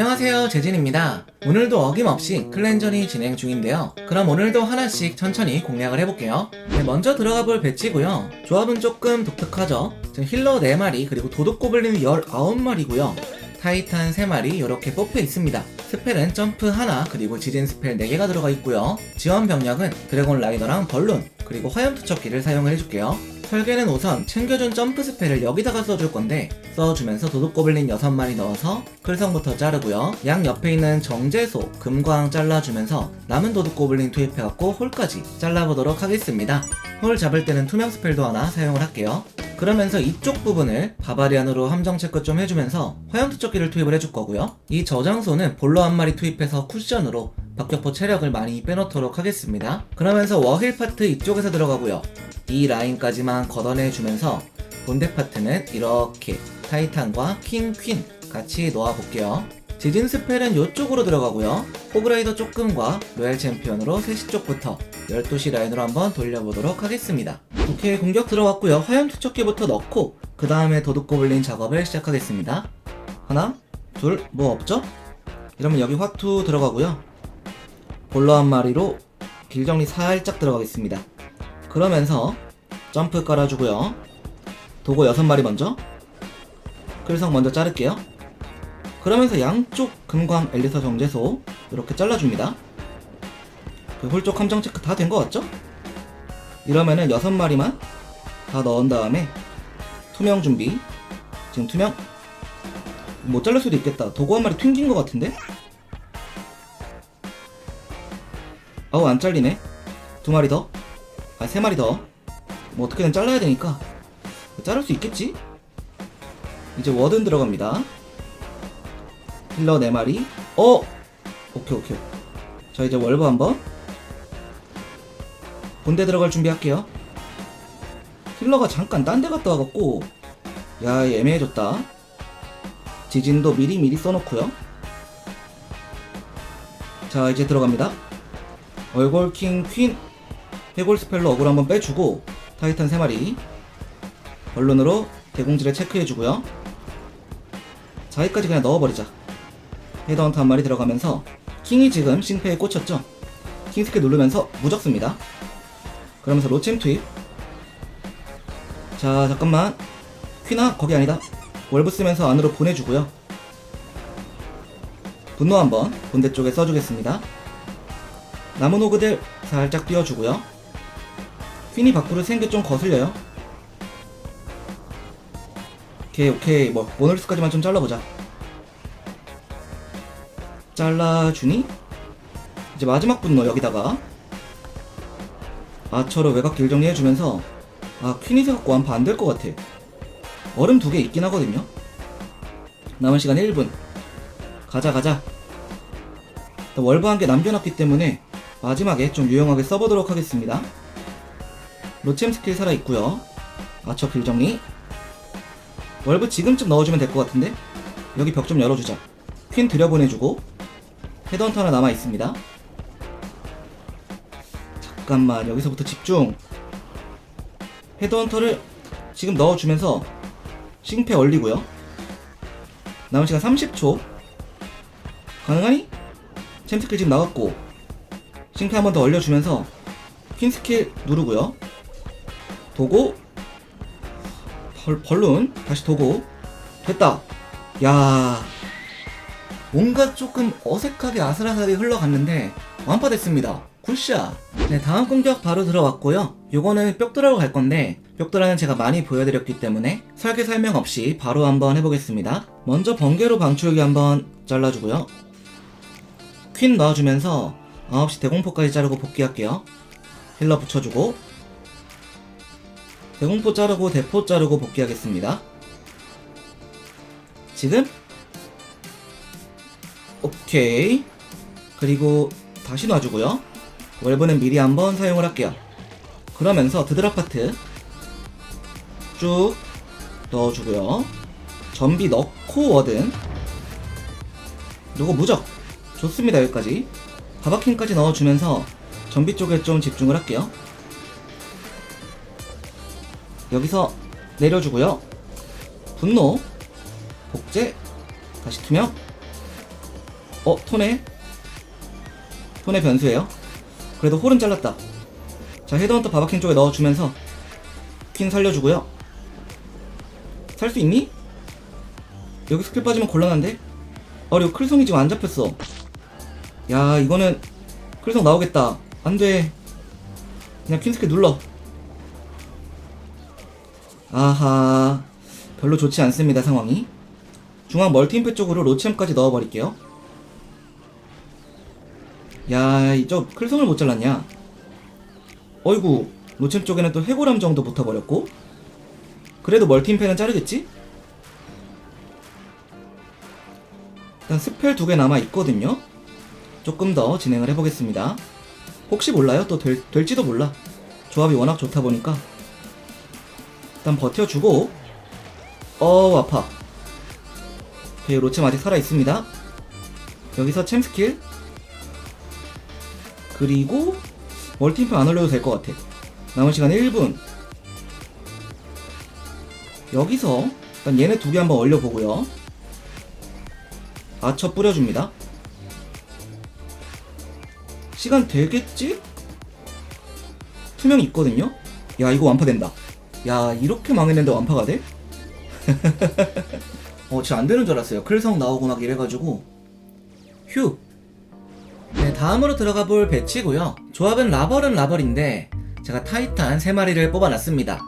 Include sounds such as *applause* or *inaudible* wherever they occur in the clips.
안녕하세요 재진입니다. 오늘도 어김없이 클렌전이 진행 중인데요. 그럼 오늘도 하나씩 천천히 공략을 해볼게요. 네, 먼저 들어가 볼 배치고요. 조합은 조금 독특하죠? 힐러 4마리 그리고 도둑고블린 19마리고요. 타이탄 3마리 이렇게 뽑혀 있습니다. 스펠은 점프 하나 그리고 지진 스펠 4개가 들어가 있고요. 지원 병력은 드래곤 라이더랑 벌룬 그리고 화염 투척기를 사용을 해줄게요 설계는 우선 챙겨준 점프 스펠을 여기다가 써줄 건데 써주면서 도둑 고블린 6마리 넣어서 클성부터 자르고요. 양 옆에 있는 정제소 금광 잘라주면서 남은 도둑 고블린 투입해갖고 홀까지 잘라보도록 하겠습니다. 홀 잡을 때는 투명 스펠도 하나 사용을 할게요. 그러면서 이쪽 부분을 바바리안으로 함정 체크 좀 해주면서 화염투척기를 투입을 해줄 거고요. 이 저장소는 볼로 한 마리 투입해서 쿠션으로 박격포 체력을 많이 빼놓도록 하겠습니다. 그러면서 워힐 파트 이쪽에서 들어가고요 이 라인까지만 걷어내주면서 본대 파트는 이렇게 타이탄과 킹, 퀸 같이 놓아볼게요. 지진 스펠은 이쪽으로 들어가고요. 호그라이더 조금과 로얄 챔피언으로 3시 쪽부터 12시 라인으로 한번 돌려보도록 하겠습니다. 오케이 공격 들어갔고요. 화염 투척기부터 넣고 그 다음에 도둑고블린 작업을 시작하겠습니다. 하나, 둘, 뭐 없죠? 이러면 여기 화투 들어가고요. 볼러 한 마리로 길정리 살짝 들어가겠습니다. 그러면서 점프 깔아주고요. 도고 6마리 먼저. 클성 먼저 자를게요. 그러면서 양쪽 금광 엘리서 정제소 이렇게 잘라줍니다. 그 홀쪽 함정 체크 다 된 것 같죠? 이러면은 6마리만 다 넣은 다음에 투명 준비. 지금 투명 못 자를 수도 있겠다. 도구 한 마리 튕긴 것 같은데? 아우 안 잘리네. 두 마리 더. 아, 세 마리 더. 뭐 어떻게든 잘라야 되니까. 자를 수 있겠지? 이제 워든 들어갑니다. 힐러 네 마리. 어! 오케이, 오케이. 자, 이제 월브 한번. 본대 들어갈 준비할게요. 힐러가 잠깐 딴 데 갔다 와갖고. 야, 얘 애매해졌다. 지진도 미리미리 써놓고요. 자, 이제 들어갑니다. 얼골킹 퀸 해골 스펠로 어글 한번 빼주고 타이탄 3마리 언론으로 대공지를 체크해주고요. 자 여기까지 그냥 넣어버리자. 헤드헌터 한 마리 들어가면서 킹이 지금 싱패에 꽂혔죠? 킹 스킬 누르면서 무적습니다. 그러면서 로챔 투입. 자 잠깐만. 퀴나 거기 아니다. 월브 쓰면서 안으로 보내주고요. 분노 한번 본대 쪽에 써주겠습니다. 호그들 살짝 띄워주고요. 퀸이 밖으로 생겨 좀 거슬려요. 오케이 오케이 뭐 모널스까지만 좀 잘라보자. 잘라주니? 이제 마지막 분노 여기다가 아처로 외곽 길 정리해주면서 아 퀸이 생각고 완파 안 될 것 같아. 얼음 두 개 있긴 하거든요. 남은 시간 1분. 가자 가자. 월브 한 개 남겨놨기 때문에 마지막에 좀 유용하게 써보도록 하겠습니다. 로챔 스킬 살아있고요 아처 길 정리. 월브 지금쯤 넣어주면 될 것 같은데? 여기 벽 좀 열어주자. 퀸 들여보내주고 헤드헌터 하나 남아있습니다. 잠깐만 여기서부터 집중. 헤드헌터를 지금 넣어주면서 싱패 얼리고요. 남은 시간 30초. 가능하니? 챔 스킬 지금 나왔고 싱크 한번 더 올려주면서 퀸 스킬 누르고요. 도고 벌, 벌룬 다시 도고 됐다. 야 뭔가 조금 어색하게 아슬아슬하게 흘러갔는데 완파됐습니다. 굿샷. 네 다음 공격 바로 들어왔고요. 요거는 벽돌하러 갈 건데 벽돌하는 제가 많이 보여드렸기 때문에 설계 설명 없이 바로 한번 해보겠습니다. 먼저 번개로 방출기 한번 잘라주고요. 퀸 넣어주면서 9시 대공포까지 자르고 복귀할게요. 힐러 붙여주고 대공포 자르고 대포 자르고 복귀하겠습니다. 지금 오케이 그리고 다시 놔주고요. 웰브는 미리 한번 사용을 할게요. 그러면서 드드랍 파트 쭉 넣어주고요. 전비 넣고 워든 요거 무적 좋습니다 여기까지 가바킹까지 넣어주면서 전비 쪽에 좀 집중을 할게요. 여기서 내려주고요. 분노, 복제, 다시 투명, 어 토네 토네 변수예요. 그래도 홀은 잘랐다. 자 헤드헌터 바바킹 쪽에 넣어주면서 퀸 살려주고요. 살 수 있니? 여기 스킬 빠지면 곤란한데? 아 그리고 클성이 지금 안 잡혔어. 야 이거는 클성 나오겠다. 안 돼. 그냥 퀸 스킬 눌러 아하 별로 좋지 않습니다 상황이 중앙 멀티임팩 쪽으로 로챔까지 넣어버릴게요 야, 이저 클성을 못 잘랐냐? 어이구, 로챔 쪽에는 또 해골함 정도 붙어버렸고? 그래도 멀티임팩은 자르겠지? 일단 스펠 두 개 남아 있거든요? 조금 더 진행을 해보겠습니다. 혹시 몰라요? 또 될, 될지도 몰라. 조합이 워낙 좋다 보니까. 일단 버텨주고, 어, 아파. 오케이, 로챔 아직 살아있습니다. 여기서 챔 스킬, 그리고 멀티임프 안 올려도 될 것 같아. 남은 시간 1분. 여기서 일단 얘네 두 개 한번 올려보고요. 아처 뿌려줍니다. 시간 되겠지? 투명 있거든요? 야 이거 완파된다. 야 이렇게 망했는데 완파가 돼? *laughs* 어 진짜 안 되는 줄 알았어요. 클성 나오고 막 이래가지고 휴 네, 다음으로 들어가 볼 배치고요. 조합은 라벌은 라벌인데 제가 타이탄 3마리를 뽑아놨습니다.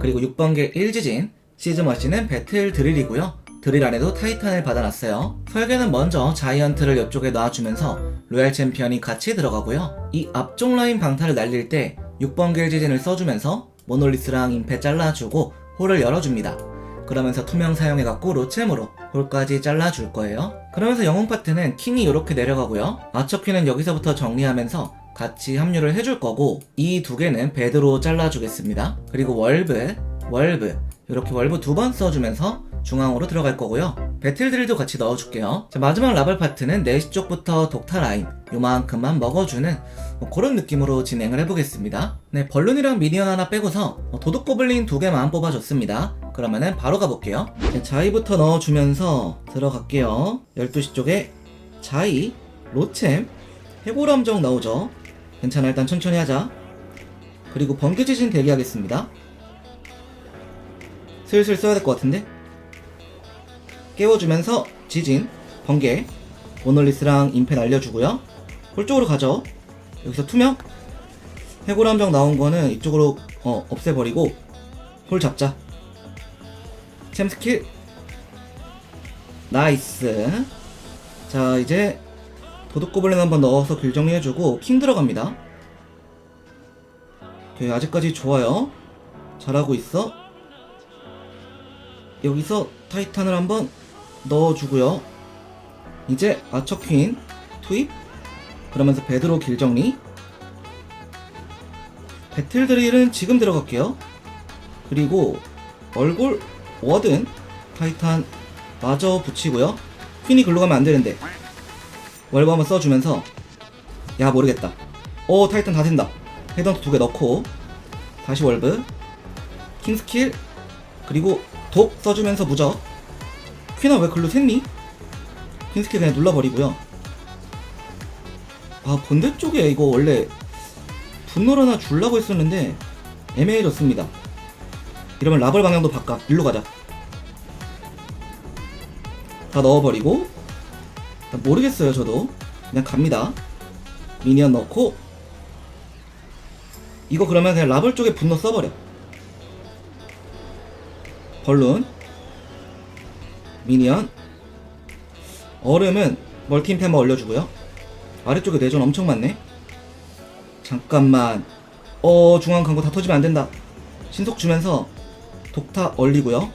그리고 6번길 1지진, 시즈 머신은 배틀 드릴이고요. 드릴 안에도 타이탄을 받아놨어요. 설계는 먼저 자이언트를 이쪽에 놔주면서 로얄 챔피언이 같이 들어가고요. 이 앞쪽 라인 방타를 날릴 때 6번 길 지진을 써주면서 모놀리스랑 임페 잘라주고 홀을 열어줍니다. 그러면서 투명 사용해갖고 로챔으로 홀까지 잘라줄 거예요. 그러면서 영웅 파트는 킹이 이렇게 내려가고요. 아처 퀸은 여기서부터 정리하면서 같이 합류를 해줄 거고 이 두 개는 배드로 잘라주겠습니다. 그리고 월브, 월브 이렇게 월브 두 번 써주면서 중앙으로 들어갈 거고요. 배틀드릴도 같이 넣어줄게요. 자, 마지막 라벌 파트는 4시 쪽부터 독타 라인 요만큼만 먹어주는 뭐 그런 느낌으로 진행을 해보겠습니다. 네, 벌룬이랑 미니언 하나 빼고서 어, 도둑 고블린 두 개만 뽑아줬습니다. 그러면은 바로 가볼게요. 네, 자이부터 넣어주면서 들어갈게요. 12시 쪽에 자이, 로챔, 해골함정 나오죠. 괜찮아, 일단 천천히 하자. 그리고 번개 지진 대기하겠습니다. 슬슬 써야 될 것 같은데? 깨워주면서 지진, 번개, 모놀리스랑 임페 날려주고요. 홀 쪽으로 가죠. 여기서 투명, 해골함정 나온 거는 이쪽으로 어, 없애버리고 홀 잡자. 챔 스킬 나이스 자 이제 도둑고블린 한번 넣어서 길 정리해주고 킹 들어갑니다 오케이 아직까지 좋아요 잘하고 있어 여기서 타이탄을 한번 넣어주고요. 이제 아처 퀸 투입. 그러면서 베드로 길 정리. 배틀 드릴은 지금 들어갈게요. 그리고 얼굴 워든 타이탄 마저 붙이고요. 퀸이 글로 가면 안 되는데. 월브 한번 써주면서. 야 모르겠다. 오 타이탄 다 된다. 헤드헌터 두개 넣고. 다시 월브. 킹 스킬. 그리고 독 써주면서 무적 퀸아 왜 글로 샜니? 킹 스킬 그냥 눌러버리고요. 아 본대 쪽에 이거 원래 분노를 하나 줄라고 했었는데 애매해졌습니다. 이러면 라벌 방향도 바꿔. 일로 가자. 다 넣어버리고. 모르겠어요 저도. 그냥 갑니다. 미니언 넣고. 이거 그러면 그냥 라벌 쪽에 분노 써버려. 벌룬 미니언 얼음은 멀티임팩 한번 올려주고요 아래쪽에 내전 엄청 많네 잠깐만 어 중앙 광고 다 터지면 안된다 신속 주면서 독타 얼리고요.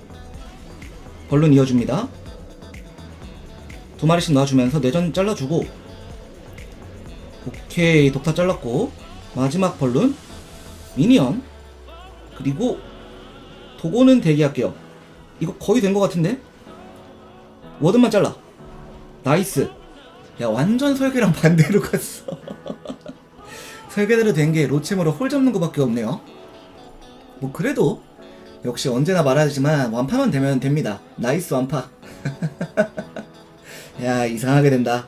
벌룬 이어줍니다. 두 마리씩 놔주면서 내전 잘라주고 오케이 독타 잘랐고 마지막 벌룬 미니언 그리고 도고는 대기할게요. 이거 거의 된 것 같은데? 워든만 잘라. 나이스. 야 완전 설계랑 *laughs* 반대로 갔어. 설계대로 된 게 로챔으로 홀 잡는 것밖에 없네요. 뭐 그래도 역시 언제나 말하지만 완파만 되면 됩니다. 나이스 완파. *laughs* 야 이상하게 된다.